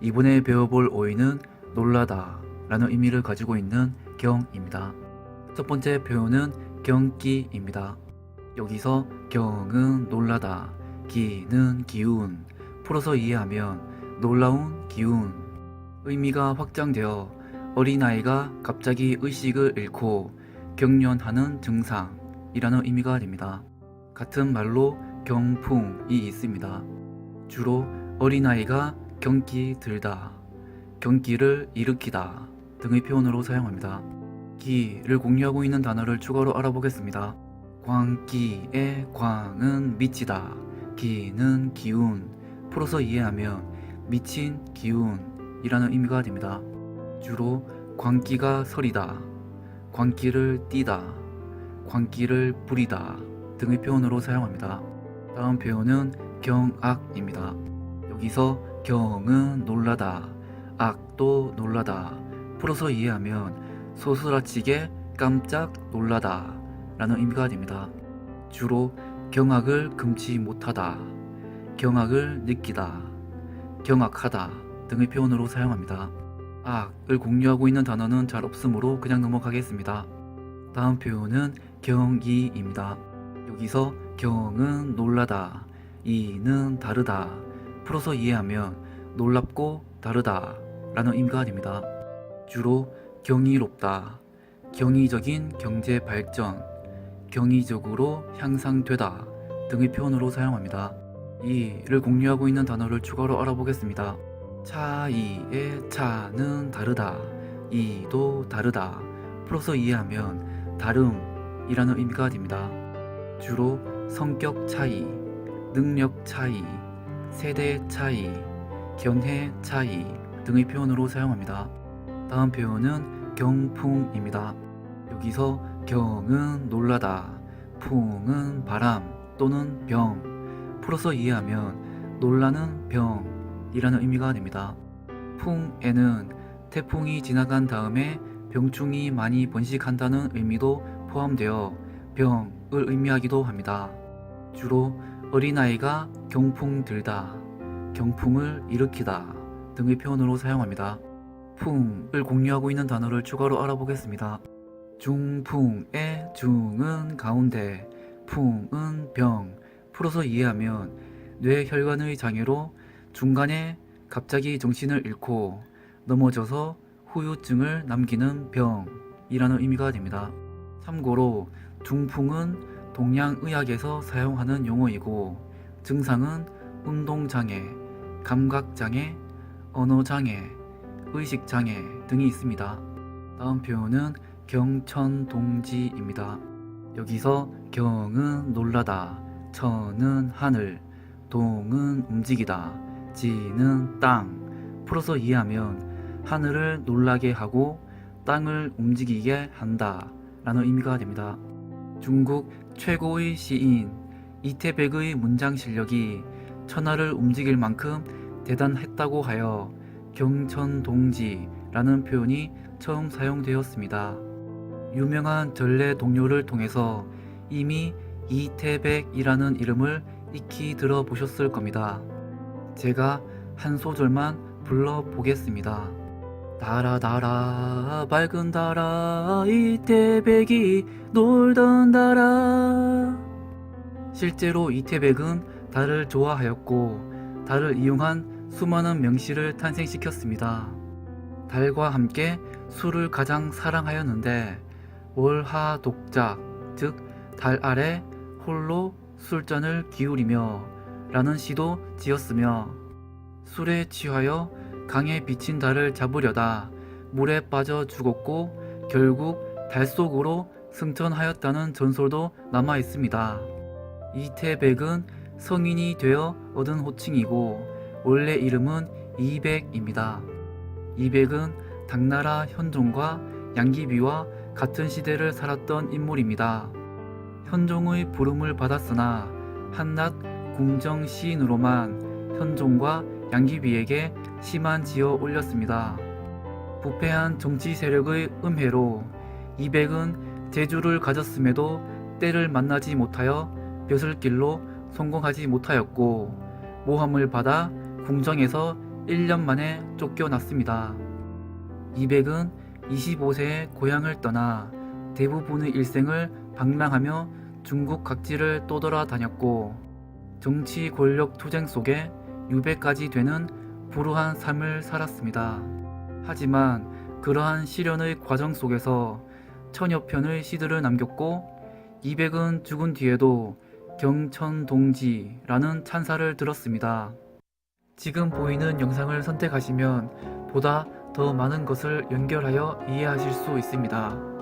이번에 배워볼 오이는 놀라다 라는 의미를 가지고 있는 경입니다. 첫 번째 표현은 경기입니다. 여기서 경은 놀라다, 기는 기운, 풀어서 이해하면 놀라운 기운. 의미가 확장되어 어린아이가 갑자기 의식을 잃고 경련하는 증상이라는 의미가 됩니다. 같은 말로 경풍이 있습니다. 주로 어린아이가 경기 들다, 경기를 일으키다 등의 표현으로 사용합니다. 기를 공유하고 있는 단어를 추가로 알아보겠습니다. 광기의 광은 미치다, 기는 기운, 풀어서 이해하면 미친 기운이라는 의미가 됩니다. 주로 광기가 서리다, 광기를 띠다, 광기를 부리다 등의 표현으로 사용합니다. 다음 표현은 경악입니다. 여기서 경은 놀라다, 악도 놀라다, 풀어서 이해하면 소스라치게 깜짝 놀라다 라는 의미가 됩니다. 주로 경악을 금치 못하다, 경악을 느끼다, 경악하다 등의 표현으로 사용합니다. 악을 공유하고 있는 단어는 잘 없으므로 그냥 넘어가겠습니다. 다음 표현은 경이입니다. 여기서 경은 놀라다, 이는 다르다, 풀어서 이해하면 놀랍고 다르다 라는 의미가 됩니다. 주로 경이롭다, 경이적인 경제 발전, 경이적으로 향상되다 등의 표현으로 사용합니다. 이를 공유하고 있는 단어를 추가로 알아보겠습니다. 차이의 차는 다르다, 이도 다르다, 풀어서 이해하면 다름이라는 의미가 됩니다. 주로 성격 차이, 능력 차이, 세대 차이, 견해 차이 등의 표현으로 사용합니다. 다음 표현은 경풍입니다. 여기서 경은 놀라다, 풍은 바람 또는 병, 풀어서 이해하면 놀라는 병이라는 의미가 됩니다. 풍에는 태풍이 지나간 다음에 병충이 많이 번식한다는 의미도 포함되어 병을 의미하기도 합니다. 주로 어린아이가 경풍 들다, 경풍을 일으키다 등의 표현으로 사용합니다. 풍을 공유하고 있는 단어를 추가로 알아보겠습니다. 중풍의 중은 가운데, 풍은 병, 풀어서 이해하면 뇌 혈관의 장애로 중간에 갑자기 정신을 잃고 넘어져서 후유증을 남기는 병이라는 의미가 됩니다. 참고로 중풍은 동양의학에서 사용하는 용어이고 증상은 운동장애, 감각장애, 언어장애, 의식장애 등이 있습니다. 다음 표현은 경천동지입니다. 여기서 경은 놀라다, 천은 하늘, 동은 움직이다, 지는 땅. 풀어서 이해하면 하늘을 놀라게 하고 땅을 움직이게 한다 라는 의미가 됩니다. 중국 최고의 시인 이태백의 문장 실력이 천하를 움직일 만큼 대단했다고 하여 경천동지라는 표현이 처음 사용되었습니다. 유명한 전래 동료를 통해서 이미 이태백이라는 이름을 익히 들어보셨을 겁니다. 제가 한 소절만 불러보겠습니다. 달아 달아 밝은 달아 이태백이 놀던 달아 실제로 이태백은 달을 좋아하였고 달을 이용한 수많은 명시를 탄생시켰습니다. 달과 함께 술을 가장 사랑하였는데 월하 독작 즉달 아래 홀로 술잔을 기울이며 라는 시도 지었으며 술에 취하여 강에 비친 달을 잡으려다 물에 빠져 죽었고 결국 달 속으로 승천하였다는 전설도 남아 있습니다. 이태백은 성인이 되어 얻은 호칭이고 원래 이름은 이백입니다. 이백은 당나라 현종과 양귀비와 같은 시대를 살았던 인물입니다. 현종의 부름을 받았으나 한낱 궁정 시인으로만 현종과 양귀비에게 시만 지어 올렸습니다. 부패한 정치 세력의 음해로 이백은 재주를 가졌음에도 때를 만나지 못하여 벼슬길로 성공하지 못하였고 모함을 받아 궁정에서 1년 만에 쫓겨났습니다. 이백은 25세에 고향을 떠나 대부분의 일생을 방랑하며 중국 각지를 떠돌아다녔고 정치 권력 투쟁 속에 유배까지 되는 불우한 삶을 살았습니다. 하지만 그러한 시련의 과정 속에서 천여 편의 시들을 남겼고 이백은 죽은 뒤에도 경천동지라는 찬사를 들었습니다. 지금 보이는 영상을 선택하시면 보다 더 많은 것을 연결하여 이해하실 수 있습니다.